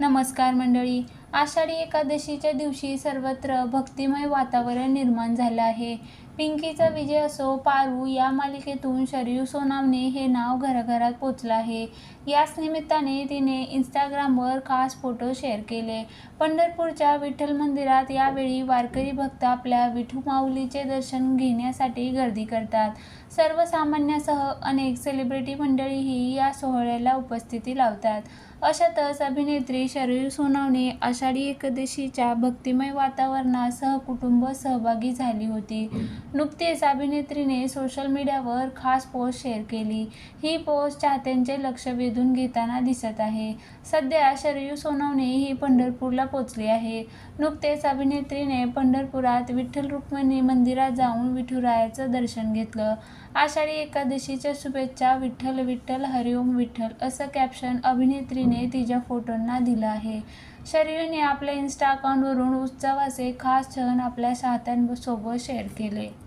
नमस्कार मंडळी. आषाढी एकादशीच्या दिवशी सर्वत्र भक्तिमय वातावरण निर्माण झालं आहे. पिंकीचा विजय असो पारू या मालिकेतून शरयू सोनावणे हे नाव घराघरात पोचलं आहे. याच निमित्ताने तिने इंस्टाग्रामवर खास फोटो शेअर केले. पंढरपूरच्या विठ्ठल मंदिरात यावेळी वारकरी भक्त आपल्या विठू माऊलीचे दर्शन घेण्यासाठी गर्दी करतात. सर्वसामान्यासह अनेक सेलिब्रिटी मंडळीही या सोहळ्याला उपस्थिती लावतात. अशातच अभिनेत्री शरयू सोनावणे आषाढी एकादशीच्या भक्तिमय वातावरणात सहकुटुंब सहभागी झाली होती. नुकतीच अभिनेत्रीने सोशल मीडियावर खास पोस्ट शेअर केली. ही पोस्ट चाहत्यांचे लक्ष वेधून घेताना दिसत आहे. सध्या शरयू सोनवणे ही पंढरपूरला पोचली आहे. नुकतेच अभिनेत्रीने पंढरपुरात विठ्ठल रुक्मिणी मंदिरात जाऊन विठुरायाचं दर्शन घेतलं. आषाढी एकादशीच्या शुभेच्छा विठ्ठल विठ्ठल हरिओम विठ्ठल असं कॅप्शन अभिनेत्रीने तिच्या फोटोंना दिलं आहे. शरयूने आपल्या इन्स्टा अकाउंटवरून उत्सवाचे खास क्षण आपल्या चाहत्यांसोबत शेअर केले.